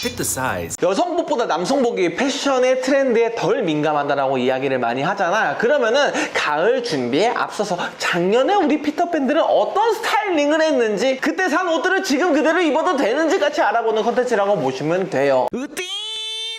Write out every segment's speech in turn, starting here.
Pick the size. 여성복보다 남성복이 패션의 트렌드에 덜 민감하다라고 이야기를 많이 하잖아. 그러면은 가을 준비에 앞서서 작년에 우리 피터팬들은 어떤 스타일링을 했는지 그때 산 옷들을 지금 그대로 입어도 되는지 같이 알아보는 컨텐츠라고 보시면 돼요.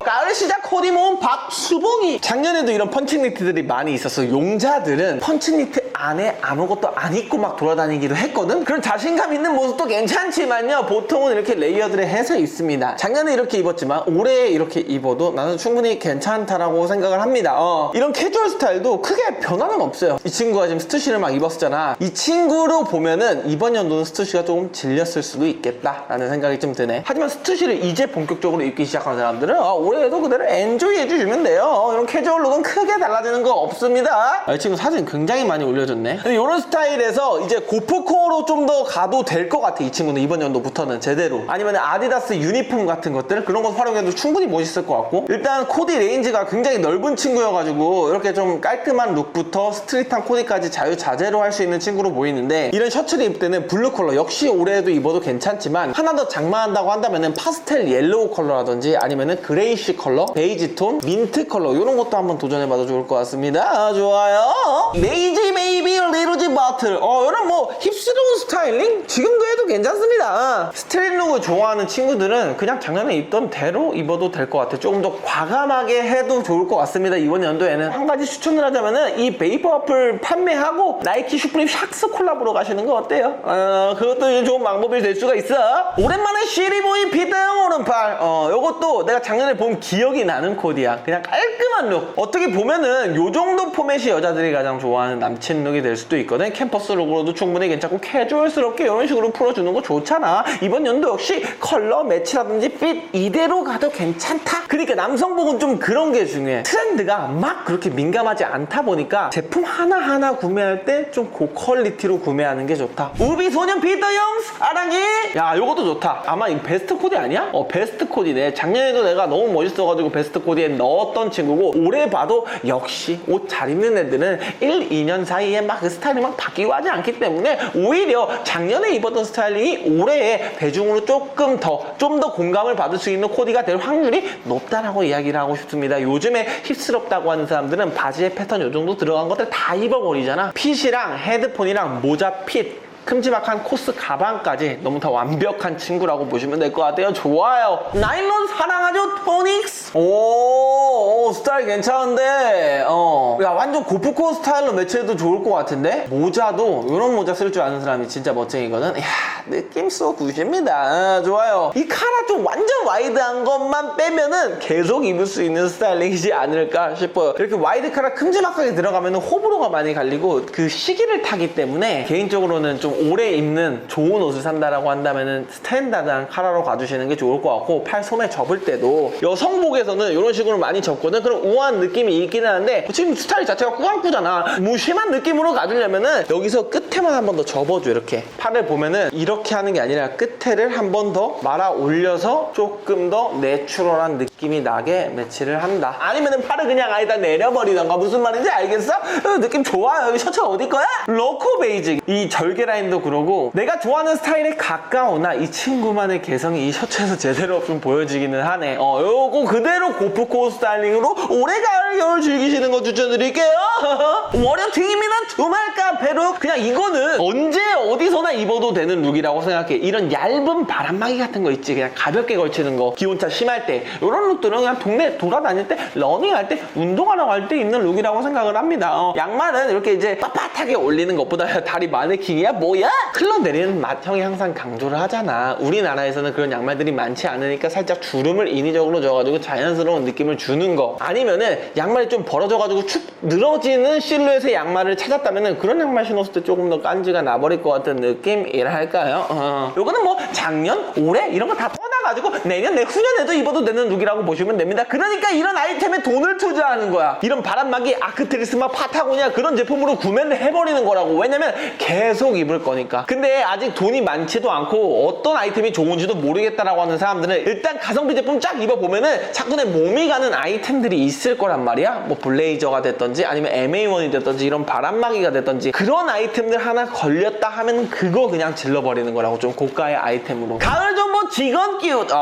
가을 시작 코디 모음 박수봉이. 작년에도 이런 펀치니트들이 많이 있었어 용자들은 펀치니트 안에 아무것도 안 입고 막 돌아다니기도 했거든? 그런 자신감 있는 모습도 괜찮지만요. 보통은 이렇게 레이어드를 해서 입습니다. 작년에 이렇게 입었지만 올해 이렇게 입어도 나는 충분히 괜찮다라고 생각을 합니다. 어, 이런 캐주얼 스타일도 크게 변화는 없어요. 이 친구가 지금 스투시를 막 입었잖아. 이 친구로 보면은 이번 연도는 스투시가 조금 질렸을 수도 있겠다라는 생각이 좀 드네. 하지만 스투시를 이제 본격적으로 입기 시작한 사람들은 어, 올해도 그대로 엔조이 해주시면 돼요. 어, 이런 캐주얼 룩은 크게 달라지는 거 없습니다. 아, 이 친구 사진 굉장히 많이 올려줬네. 근데 이런 스타일에서 이제 고프코어로 좀 더 가도 될 것 같아 이 친구는 이번 연도부터는 제대로. 아니면 아디다스 유니폼 같은 것들? 그런 거 활용해도 충분히 멋있을 것 같고. 일단 코디 레인지가 굉장히 넓은 친구여가지고 이렇게 좀 깔끔한 룩부터 스트릿한 코디까지 자유자재로 할 수 있는 친구로 보이는데 이런 셔츠를 입을 때는 블루 컬러 역시 올해도 입어도 괜찮지만 하나 더 장만한다고 한다면은 파스텔 옐로우 컬러라든지 아니면은 그레이 시 컬러, 베이지 톤, 민트 컬러 이런 것도 한번 도전해봐도 좋을 것 같습니다. 아, 좋아요. 레이지 메이비 리로지 바틀 어 이런 뭐 힙스러운 스타일링 지금도 해도 괜찮습니다. 스트릿 룩을 좋아하는 친구들은 그냥 작년에 입던 대로 입어도 될 것 같아요. 조금 더 과감하게 해도 좋을 것 같습니다. 이번 연도에는 한 가지 추천을 하자면은 이 베이퍼 어플 판매하고 나이키 슈프림 샥스 콜라보로 가시는 거 어때요? 어, 그것도 좋은 방법이 될 수가 있어. 오랜만에 시리보이 비트형 오른팔. 어, 요것도 내가 작년에 본 기억이 나는 코디야. 그냥 깔끔한 룩. 어떻게 보면은 요 정도 포맷이 여자들이 가장 좋아하는 남친 룩이 될 수도 있거든. 캠퍼스 룩으로도 충분히 괜찮고 캐주얼스럽게 이런 식으로 풀어주는 거 좋잖아. 이번 연도 역시 컬러 매치라든지 핏 이대로 가도 괜찮다. 그러니까 남성복은 좀 그런 게 중요해. 트렌드가 막 그렇게 민감하지 않다 보니까 제품 하나하나 구매할 때 좀 고퀄리티로 구매하는 게 좋다. 우비 소년 피터 영스 아랑이 야 요것도 좋다. 아마 이 베스트 코디 아니야? 어 베스트 코디네. 작년에도 내가 너무 멋있어가지고 베스트 코디에 넣었던 친구고 올해 봐도 역시 옷 잘 입는 애들은 1, 2년 사이에 막 그 스타일이 막 바뀌고 하지 않기 때문에 오히려 작년에 입었던 스타일링이 올해에 대중으로 조금 더 좀 더 공감을 받을 수 있는 코디가 될 확률이 높다라고 이야기를 하고 싶습니다. 요즘에 힙스럽다고 하는 사람들은 바지에 패턴 요 정도 들어간 것들 다 입어버리잖아. 핏이랑 헤드폰이랑 모자 핏 큼지막한 코스 가방까지 너무 다 완벽한 친구라고 보시면 될 것 같아요. 좋아요. 나일론 사랑하죠, 토닉스? 오, 오, 스타일 괜찮은데, 어. 야, 완전 고프코 스타일로 매치해도 좋을 것 같은데? 모자도, 이런 모자 쓸 줄 아는 사람이 진짜 멋쟁이거든? 이야, 느낌 쏘 굿입니다. 아, 좋아요. 이 카라 좀 완전 와이드한 것만 빼면은 계속 입을 수 있는 스타일링이지 않을까 싶어요. 이렇게 와이드 카라 큼지막하게 들어가면 호불호가 많이 갈리고 그 시기를 타기 때문에 개인적으로는 좀 오래 입는 좋은 옷을 산다라고 한다면은 스탠다드한 카라로 가주시는 게 좋을 것 같고 팔 소매 접을 때도 여성복에서는 이런 식으로 많이 접거든. 그럼 우아한 느낌이 있긴 하는데 지금 스타일 자체가 꾸안꾸잖아. 무심한 느낌으로 가주려면은 여기서 끝에만 한 번 더 접어줘 이렇게 팔을 보면은 이렇게 하는 게 아니라 끝에를 한 번 더 말아 올려서 조금 더 내추럴한 느낌이 나게 매치를 한다. 아니면은 팔을 그냥 아예 다 내려버리던가 무슨 말인지 알겠어? 어, 느낌 좋아요. 여기 셔츠가 어디 거야? 로코 베이직. 이 절개 라인도 그러고 내가 좋아하는 스타일에 가까우나 이 친구만의 개성이 이 셔츠에서 제대로 좀 보여지기는 하네. 어, 요거 그대로 고프코 스타일링으로 올해 가을 겨울 즐기시는 거 추천드릴게요. 월요 튀김이나 두말 카페룩 그냥 이거는 언제 어디서나 입어도 되는 룩이라고 생각해. 이런 얇은 바람막이 같은 거 있지. 그냥 가볍게 걸치는 거. 기온차 심할 때. 이런 룩들은 그냥 동네 돌아다닐 때, 러닝할 때, 운동하러 갈 때 입는 룩이라고 생각을 합니다. 어, 양말은 이렇게 이제 빳빳하게 올리는 것보다 다리 마네킹이야? 뭐야? 흘러내리는 맛 형이 항상 강조를 하잖아. 우리나라에서는 그런 양말들이 많지 않으니까 살짝 주름을 인위적으로 줘가지고 자연스러운 느낌을 주는 거. 아니면은 양말이 좀 벌어져가지고 축 늘어지는 실루엣의 양말을 찾았다면은 그런 양말 신었을 때 조금 더 깐지가 나버릴 것 같은 느낌이랄까요? 어. 요거는 뭐 작년, 올해 이런 거다 떠나 가지고 내년, 내후년에도 입어도 되는 룩이라고 보시면 됩니다. 그러니까 이런 아이템에 돈을 투자하는 거야. 이런 바람막이 아크트리스마 파타고니아 그런 제품으로 구매를 해버리는 거라고. 왜냐면 계속 입을 거니까. 근데 아직 돈이 많지도 않고 어떤 아이템이 좋은지도 모르겠다라고 하는 사람들은 일단 가성비 제품 쫙 입어보면은 자꾸 내 몸이 가는 아이템들이 있을 거란 말이야. 뭐 블레이저가 됐던지 아니면 MA1이 됐던지 이런 바람막이가 됐던지 그런 아이템들 하나 걸렸다 하면 그거 그냥 질러버리는 거라고 좀 고가의 아이템으로. 가을 직원 기웃. 어,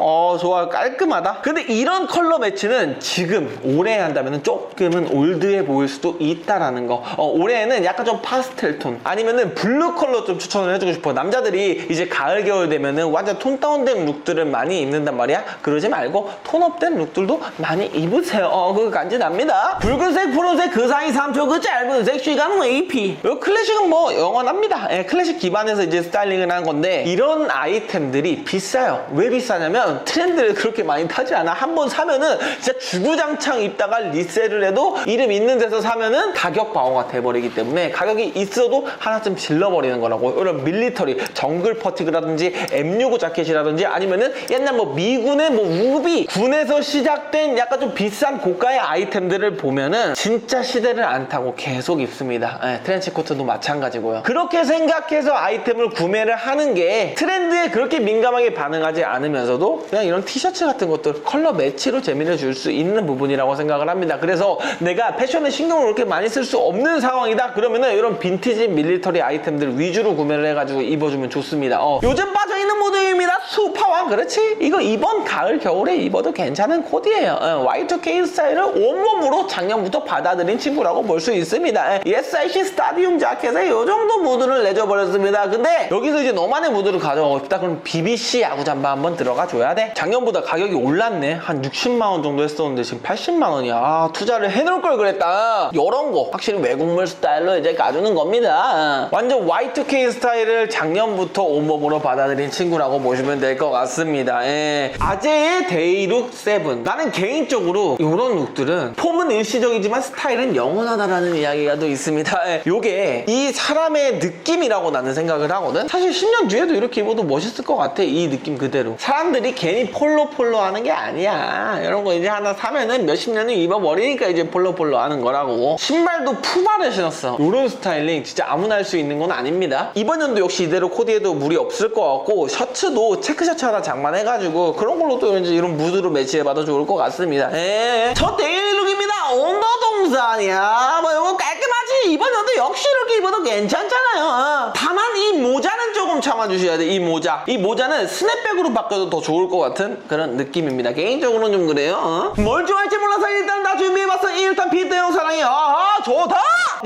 어, 좋아. 깔끔하다. 근데 이런 컬러 매치는 지금 올해 한다면 조금은 올드해 보일 수도 있다라는 거. 어, 올해는 약간 좀 파스텔 톤. 아니면은 블루 컬러 좀 추천을 해주고 싶어. 남자들이 이제 가을, 겨울 되면은 완전 톤 다운된 룩들을 많이 입는단 말이야. 그러지 말고 톤업된 룩들도 많이 입으세요. 어, 그거 간지납니다. 붉은색, 푸른색 그 사이 3초 그 짧은 색 시간은 AP. 이 클래식은 뭐 영원합니다. 예, 클래식 기반에서 이제 스타일링을 한 건데 이런 아이템들이 비싸요. 왜 비싸냐면 트렌드를 그렇게 많이 타지 않아. 한 번 사면은 진짜 주구장창 입다가 리셀을 해도 이름 있는 데서 사면은 가격 방어가 돼버리기 때문에 가격이 있어도 하나쯤 질러버리는 거라고. 이런 밀리터리 정글 퍼티그라든지 M65 자켓이라든지 아니면은 옛날 뭐 미군의 뭐 우비 군에서 시작된 약간 좀 비싼 고가의 아이템들을 보면은 진짜 시대를 안 타고 계속 입습니다. 예, 트렌치 코트도 마찬가지고요. 그렇게 생각해서 아이템을 구매를 하는 게 트렌드에 그렇게 민감 하게 반응하지 않으면서도 그냥 이런 티셔츠 같은 것들 컬러 매치로 재미를 줄 수 있는 부분이라고 생각을 합니다. 그래서 내가 패션에 신경을 그렇게 많이 쓸 수 없는 상황이다. 그러면은 이런 빈티지 밀리터리 아이템들 위주로 구매를 해가지고 입어주면 좋습니다. 어, 요즘 빠져있는 모델입니다. 수파왕 그렇지? 이거 이번 가을 겨울에 입어도 괜찮은 코디예요. 어, Y2K 스타일을 온몸으로 작년부터 받아들인 친구라고 볼 수 있습니다. 예, SIC 스타디움 자켓에 요 정도 무드를 내줘버렸습니다. 근데 여기서 이제 너만의 무드를 가져가고 싶다. 그럼 BBC 야구 잠바 한번 들어가 줘야 돼. 작년보다 가격이 올랐네. 한 60만 원 정도 했었는데 지금 80만 원이야. 아, 투자를 해놓을 걸 그랬다. 이런 거 확실히 외국물 스타일로 이제 가주는 겁니다. 완전 Y2K 스타일을 작년부터 온몸으로 받아들인 친구라고 보시면 될 것 같습니다. 예. 아재의 데이룩 7. 나는 개인적으로 이런 룩들은 폼은 일시적이지만 스타일은 영원하다라는 이야기가 또 있습니다. 예. 요게 이 사람의 느낌이라고 나는 생각을 하거든. 사실 10년 뒤에도 이렇게 입어도 멋있을 것 같아. 이 느낌 그대로. 사람들이 괜히 폴로 폴로 하는 게 아니야. 이런 거 이제 하나 사면은 몇십 년을 입어버리니까 이제 폴로 폴로 하는 거라고. 신발도 푸마를 신었어. 이런 스타일링 진짜 아무나 할 수 있는 건 아닙니다. 이번 연도 역시 이대로 코디해도 무리 없을 것 같고 셔츠도 체크 셔츠 하나 장만해가지고 그런 걸로 또 이제 이런 무드로 매치해봐도 좋을 것 같습니다. 예. 저 데일룩입니다. 온도동산이야. 뭐 이거 깔끔하지. 이번 연도 역시 이렇게 입어도 괜찮잖아요. 어. 다만 이 모자는 조금 참아주셔야 돼. 이 모자. 이 모자는 스냅백으로 바꿔도 더 좋을 것 같은 그런 느낌입니다. 개인적으로는 좀 그래요. 어? 뭘 좋아할지 몰라서 일단 다 준비해봤어. 일단 비트형 사랑해. 아 좋다.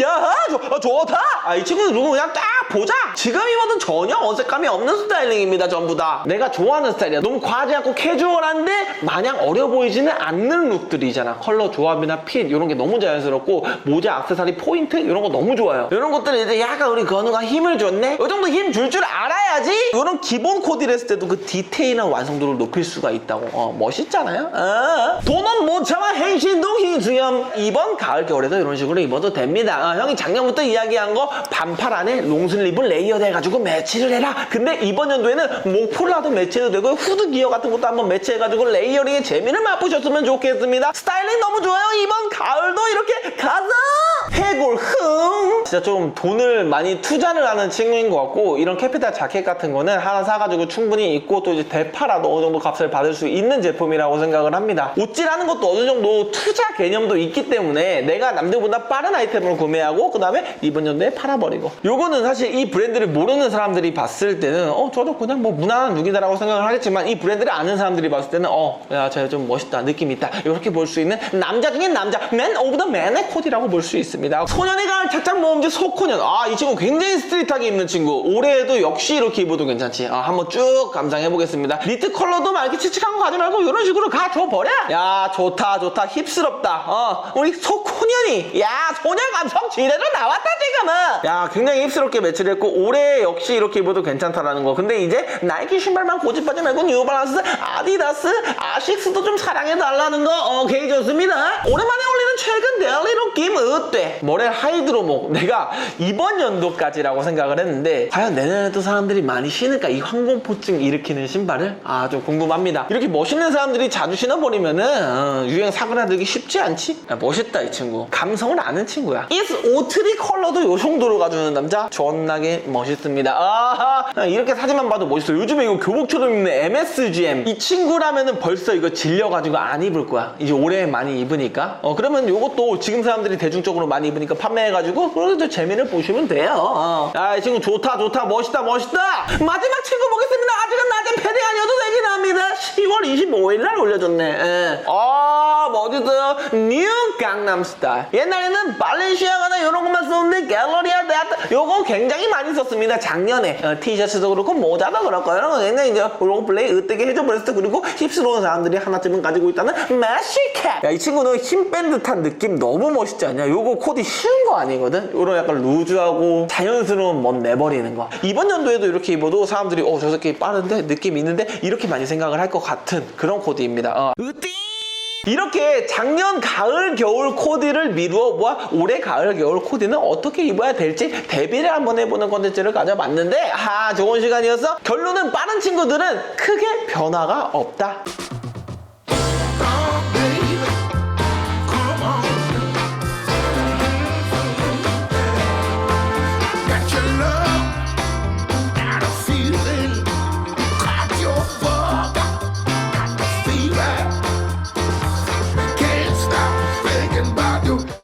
야 좋, 아, 좋다. 아 이 친구들 누구 그냥 딱 보자. 지금 입어도 전혀 어색함이 없는 스타일링입니다. 전부 다. 내가 좋아하는 스타일이야. 너무 과하지 않고 캐주얼한데 마냥 어려 보이지는 않는 룩들이잖아. 컬러 조합이나 핏 이런 게 너무 자연스럽고 모자, 악세사리, 포인트 이런 거 너무 좋아요. 이런 것들은 이제 약간 우리 건우가 힘을 줬네. 이 정도 힘 줄줄 알아야지. 이런 기본 코디를 했을 때도 그 디테일한 완성도를 높일 수가 있다고. 어, 멋있잖아요. 어. 돈은 못 참아 행신동 희수염. 이번 가을 겨울에도 이런 식으로 입어도 됩니다. 어, 형이 작년부터 이야기한 거 반팔 안에 롱슬 립을 레이어드 해가지고 매치를 해라. 근데 이번 연도에는 목폴라도 매치해도 되고 후드 기어 같은 것도 한번 매치해가지고 레이어링의 재미를 맛보셨으면 좋겠습니다. 스타일링 너무 좋아요. 이번 가을도 이렇게 가자. 해골 흥 진짜 좀 돈을 많이 투자를 하는 친구인 것 같고 이런 캐피탈 자켓 같은 거는 하나 사가지고 충분히 입고 또 이제 되팔아도 어느 정도 값을 받을 수 있는 제품이라고 생각을 합니다. 옷질하는 것도 어느 정도 투자 개념도 있기 때문에 내가 남들보다 빠른 아이템을 구매하고 그 다음에 이번 연도에 팔아버리고. 요거는 사실 이 브랜드를 모르는 사람들이 봤을 때는 어 저도 그냥 뭐 무난한 룩이다라고 생각을 하겠지만 이 브랜드를 아는 사람들이 봤을 때는 어야 쟤 좀 멋있다. 느낌 있다. 이렇게 볼 수 있는 남자 중에 남자. 맨 오브 더 맨의 코디라고 볼 수 있 습니다. 소년의 가을 착장 모음제 소코년. 아 이 친구 굉장히 스트릿하게 입는 친구. 올해에도 역시 이렇게 입어도 괜찮지. 아, 한번 쭉 감상해 보겠습니다. 니트 컬러도 막 이렇게 칙칙한 거 가지 말고 이런 식으로 가줘 버려! 야 좋다 좋다. 힙스럽다. 어 우리 소코년이. 야 소년 감성 지대로 나왔다 지금은. 야 굉장히 힙스럽게 매치를 했고 올해 역시 이렇게 입어도 괜찮다라는 거. 근데 이제 나이키 신발만 고집하지 말고 뉴발란스 아디다스 아식스도 좀 사랑해 달라는 거. 오케이 좋습니다. 오랜만에 최근 데일리 룩김 어때? 모렐 하이드로목 내가 이번 연도까지라고 생각을 했는데 과연 내년에도 사람들이 많이 신을까 이 항공포증 일으키는 신발을? 아 좀 궁금합니다. 이렇게 멋있는 사람들이 자주 신어버리면은 어, 유행 사그라들기 쉽지 않지? 야, 멋있다 이 친구. 감성을 아는 친구야. 이 오트리 컬러도 요 정도로 가주는 남자? 존나게 멋있습니다. 아하! 이렇게 사진만 봐도 멋있어. 요즘에 이거 교복처럼 입는 MSGM 이 친구라면은 벌써 이거 질려가지고 안 입을 거야. 이제 올해 많이 입으니까. 어 그러면 요것도 지금 사람들이 대중적으로 많이 입으니까 판매해가지고 그래도 재미를 보시면 돼요 어. 야이 친구 좋다 좋다 멋있다 멋있다 마지막 친구 보겠습니다 아직은 낮은 패딩 아니었 5일 날 올려줬네. 예. 아, 뭐 어딨어요? 뉴 강남 스타일. 옛날에는 발렌시아가나 이런 것만 썼는데 갤러리아 데아트 요거 굉장히 많이 썼습니다. 작년에 어, 티셔츠도 그렇고 모자도 그렇고 이런 거 옛날에 이제 롤플레이 으뜨게 해줘 버렸어. 그리고 힙스러운 사람들이 하나쯤은 가지고 있다는 매시캡. 야, 이 친구는 힘 뺀 듯한 느낌 너무 멋있지 않냐? 요거 코디 쉬운 거 아니거든? 요런 약간 루즈하고 자연스러운 멋 내버리는 거. 이번 연도에도 이렇게 입어도 사람들이 어, 저 새끼 빠른데? 느낌 있는데? 이렇게 많이 생각을 할 것 같은 그런 코디입니다. 어. 이렇게 작년 가을 겨울 코디를 미루어 보아 올해 가을 겨울 코디는 어떻게 입어야 될지 대비를 한번 해보는 컨텐츠를 가져봤는데 아 좋은 시간이었어 결론은 빠른 친구들은 크게 변화가 없다